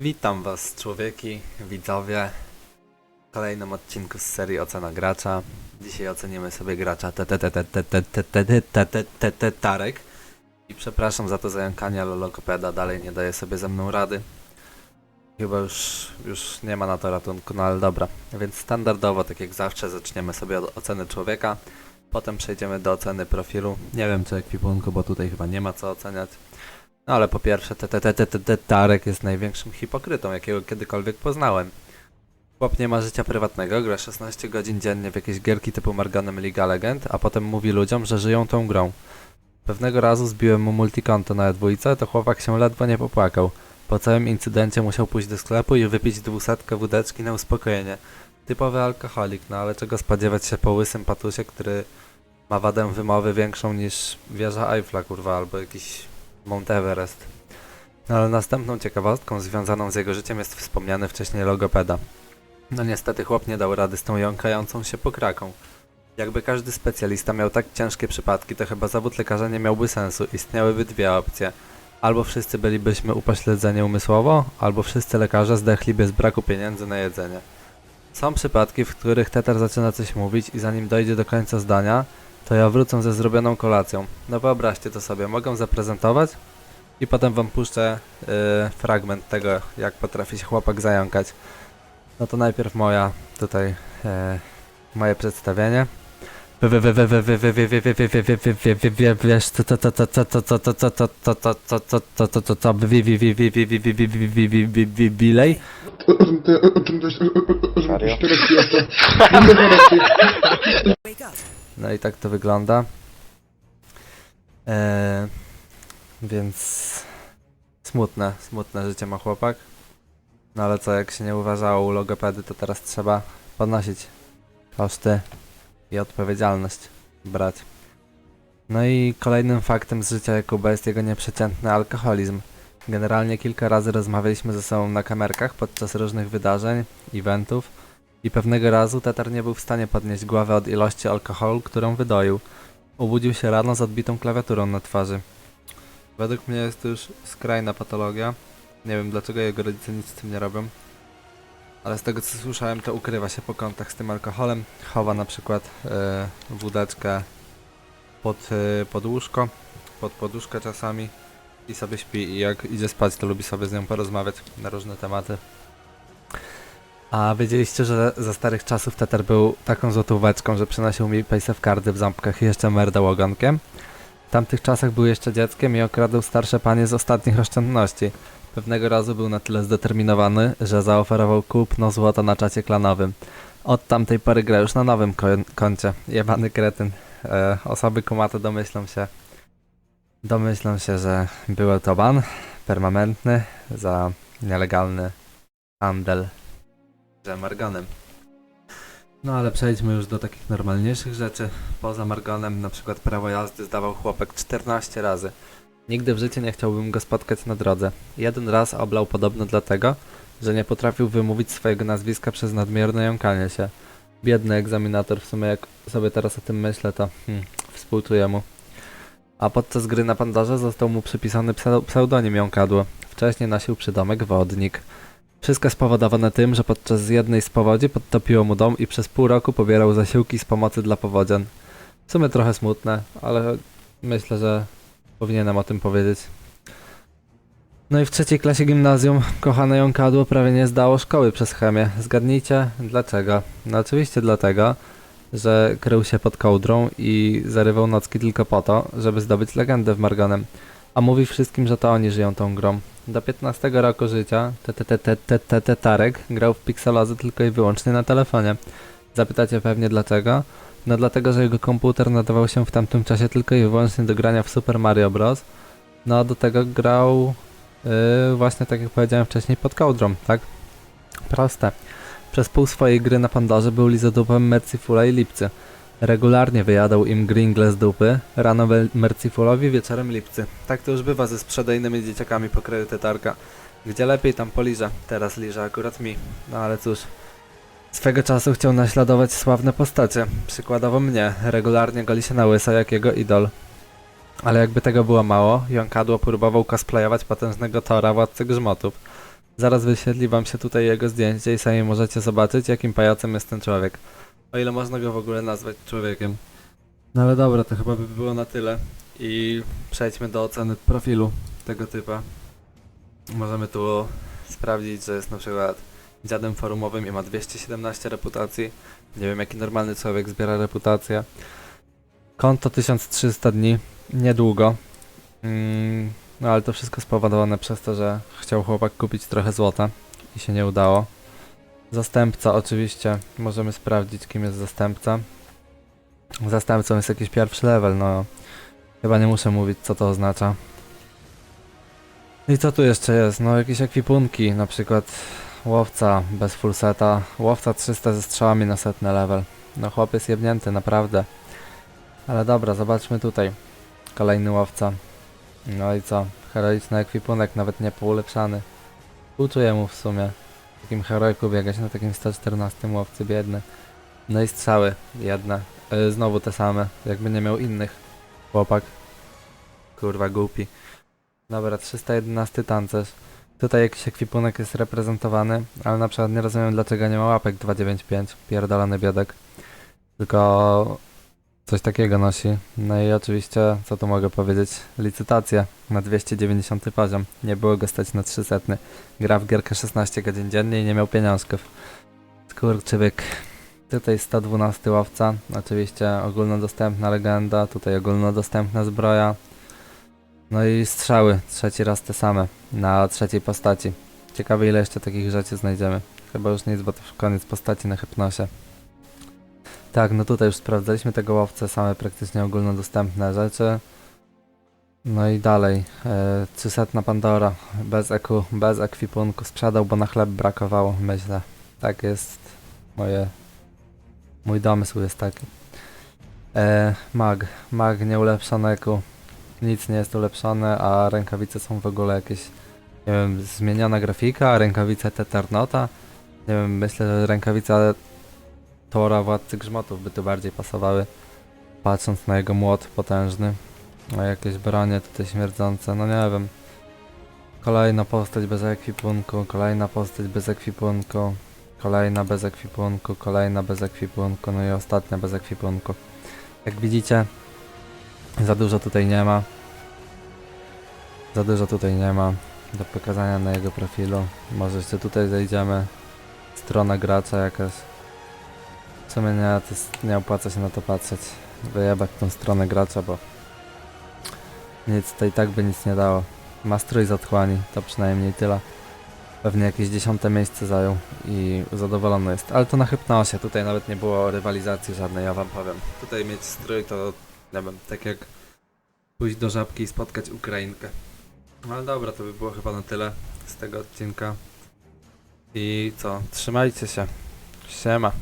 Witam was człowieki, widzowie w kolejnym odcinku z serii Ocena Gracza. Dzisiaj ocenimy sobie gracza Tarek i przepraszam za to zająkanie, ale logopeda dalej nie daje sobie ze mną rady. Chyba już, już nie ma na to ratunku, no ale dobra. Więc standardowo, tak jak zawsze, zaczniemy sobie od oceny człowieka. Potem przejdziemy do oceny profilu. Nie wiem czy ekwipunku, bo tutaj chyba nie ma co oceniać. No ale po pierwsze, te, te, te, te, te, te Tarek jest największym hipokrytą, jakiego kiedykolwiek poznałem. Chłop nie ma życia prywatnego, gra 16 godzin dziennie w jakieś gierki typu Marganem Liga Legend, a potem mówi ludziom, że żyją tą grą. Pewnego razu zbiłem mu multikonto na dwójce, to chłopak się ledwo nie popłakał. Po całym incydencie musiał pójść do sklepu i wypić dwusetkę wódeczki na uspokojenie. Typowy alkoholik, no ale czego spodziewać się po łysym patusie, który ma wadę wymowy większą niż wieża Eiffla, kurwa, albo jakiś Mount Everest. No ale następną ciekawostką związaną z jego życiem jest wspomniany wcześniej logopeda. No niestety chłop nie dał rady z tą jąkającą się pokraką. Jakby każdy specjalista miał tak ciężkie przypadki, to chyba zawód lekarza nie miałby sensu. Istniałyby dwie opcje. Albo wszyscy bylibyśmy upośledzeni umysłowo, albo wszyscy lekarze zdechliby z braku pieniędzy na jedzenie. Są przypadki, w których tetar zaczyna coś mówić i zanim dojdzie do końca zdania, to ja wrócę ze zrobioną kolacją. No wyobraźcie to sobie, mogę zaprezentować i potem wam puszczę yy, fragment tego, jak potrafi się chłopak zająkać. No to najpierw moja tutaj yy, moje przedstawienie. Bilej? No i tak to wygląda. Eee, więc smutne, smutne życie ma chłopak. No ale co, jak się nie uważało u logopedy, to teraz trzeba podnosić koszty i odpowiedzialność brać. No i kolejnym faktem z życia Jakuba jest jego nieprzeciętny alkoholizm. Generalnie kilka razy rozmawialiśmy ze sobą na kamerkach podczas różnych wydarzeń, eventów i pewnego razu Tatar nie był w stanie podnieść głowy od ilości alkoholu, którą wydoił. Obudził się rano z odbitą klawiaturą na twarzy. Według mnie jest to już skrajna patologia. Nie wiem dlaczego jego rodzice nic z tym nie robią. Ale z tego co słyszałem to ukrywa się po kątach z tym alkoholem. Chowa na przykład e, wódeczkę pod, e, pod łóżko, pod poduszkę czasami i sobie śpi i jak idzie spać to lubi sobie z nią porozmawiać na różne tematy. A wiedzieliście, że za starych czasów Teter był taką złotóweczką, że przynosił mi paysafe kardy w ząbkach i jeszcze merdał ogonkiem? W tamtych czasach był jeszcze dzieckiem i okradał starsze panie z ostatnich oszczędności. Pewnego razu był na tyle zdeterminowany, że zaoferował kupno złota na czacie klanowym. Od tamtej pory gra już na nowym kon- koncie. Jebany kretyn. E, osoby kumate domyślą się, domyślą się, że był to ban permanentny za nielegalny handel że Marganem. No ale przejdźmy już do takich normalniejszych rzeczy. Poza Marganem na przykład prawo jazdy zdawał chłopek 14 razy. Nigdy w życiu nie chciałbym go spotkać na drodze. Jeden raz oblał podobno dlatego, że nie potrafił wymówić swojego nazwiska przez nadmierne jąkanie się. Biedny egzaminator, w sumie jak sobie teraz o tym myślę, to hmm, współczuję mu. A podczas gry na Pandorze został mu przypisany pseu- pseudonim jąkadło. Wcześniej nosił przydomek Wodnik. Wszystko spowodowane tym, że podczas jednej z powodzi podtopiło mu dom i przez pół roku pobierał zasiłki z pomocy dla powodzian. W sumie trochę smutne, ale myślę, że powinienem o tym powiedzieć. No i w trzeciej klasie gimnazjum kochane jąkadło prawie nie zdało szkoły przez chemię. Zgadnijcie dlaczego? No oczywiście dlatego, że krył się pod kołdrą i zarywał nocki tylko po to, żeby zdobyć legendę w Marganem. A mówi wszystkim, że to oni żyją tą grą. Do 15 roku życia Tarek grał w Pixelozy tylko i wyłącznie na telefonie. Zapytacie pewnie dlaczego? No dlatego, że jego komputer nadawał się w tamtym czasie tylko i wyłącznie do grania w Super Mario Bros. No a do tego grał yy, właśnie tak jak powiedziałem wcześniej pod kołdrą, tak? Proste. Przez pół swojej gry na Pandorze był lizodupem Mercifula i Lipcy. Regularnie wyjadał im gringle z dupy, rano Mercifulowi, wieczorem Lipcy. Tak to już bywa ze sprzedajnymi dzieciakami pokroju tetarka. Gdzie lepiej, tam poliża. Teraz liża akurat mi. No ale cóż. Swego czasu chciał naśladować sławne postacie. Przykładowo mnie. Regularnie goli się na łyso jak jego idol. Ale jakby tego było mało, Jąkadło próbował cosplayować potężnego Tora, władcę grzmotów. Zaraz wyświetli wam się tutaj jego zdjęcie i sami możecie zobaczyć, jakim pajacem jest ten człowiek. O ile można go w ogóle nazwać człowiekiem. No ale dobra, to chyba by było na tyle. I przejdźmy do oceny profilu tego typa. Możemy tu sprawdzić, że jest na przykład dziadem forumowym i ma 217 reputacji. Nie wiem, jaki normalny człowiek zbiera reputację. Konto 1300 dni, niedługo. Mm, no ale to wszystko spowodowane przez to, że chciał chłopak kupić trochę złota i się nie udało. Zastępca oczywiście, możemy sprawdzić kim jest zastępca. Zastępcą jest jakiś pierwszy level, no chyba nie muszę mówić co to oznacza. I co tu jeszcze jest? No jakieś ekwipunki, na przykład łowca bez full seta, łowca 300 ze strzałami na setny level. No chłop jest jebnięty, naprawdę. Ale dobra, zobaczmy tutaj. Kolejny łowca. No i co? Heroiczny ekwipunek, nawet nie poulepszany. Uczuję mu w sumie. W takim heroiku biegać na takim 114 łowcy biedny. No i strzały jedne. Yy, znowu te same, jakby nie miał innych. Chłopak. Kurwa głupi. Dobra, 311 tancerz. Tutaj jakiś ekwipunek jest reprezentowany, ale na przykład nie rozumiem dlaczego nie ma łapek 295, pierdolony biedek. Tylko coś takiego nosi. No i oczywiście, co tu mogę powiedzieć, licytacja na 290 poziom. Nie było go stać na 300. Gra w gierkę 16 godzin dziennie i nie miał pieniążków. Skurczybyk. Tutaj 112 łowca, oczywiście ogólnodostępna legenda, tutaj ogólnodostępna zbroja. No i strzały, trzeci raz te same, na trzeciej postaci. Ciekawe ile jeszcze takich rzeczy znajdziemy. Chyba już nic, bo to już koniec postaci na hypnosie. Tak, no tutaj już sprawdzaliśmy tego łowcę, same praktycznie ogólnodostępne rzeczy. No i dalej, e, 300 Pandora, bez EQ, bez ekwipunku, sprzedał, bo na chleb brakowało, myślę. Tak jest, moje, mój domysł jest taki. E, mag, mag nieulepszone EQ, nic nie jest ulepszone, a rękawice są w ogóle jakieś, nie wiem, zmieniona grafika, rękawice Teternota. Nie wiem, myślę, że rękawice Tora Władcy Grzmotów by tu bardziej pasowały, patrząc na jego młot potężny. A jakieś bronie tutaj śmierdzące, no nie wiem. Kolejna postać bez ekwipunku, kolejna postać bez ekwipunku, kolejna bez ekwipunku, kolejna bez ekwipunku, no i ostatnia bez ekwipunku. Jak widzicie, za dużo tutaj nie ma. Za dużo tutaj nie ma do pokazania na jego profilu. Może jeszcze tutaj zejdziemy. Strona gracza jakaś. W sumie nie, nie opłaca się na to patrzeć. Wyjebać tą stronę gracza, bo nic, i tak by nic nie dało. Ma strój z otchłani, to przynajmniej tyle. Pewnie jakieś dziesiąte miejsce zajął i zadowolony jest. Ale to na hypnosie, tutaj nawet nie było rywalizacji żadnej, ja wam powiem. Tutaj mieć strój to, wiem, tak jak pójść do żabki i spotkać Ukrainkę. No ale dobra, to by było chyba na tyle z tego odcinka. I co, trzymajcie się. Siema.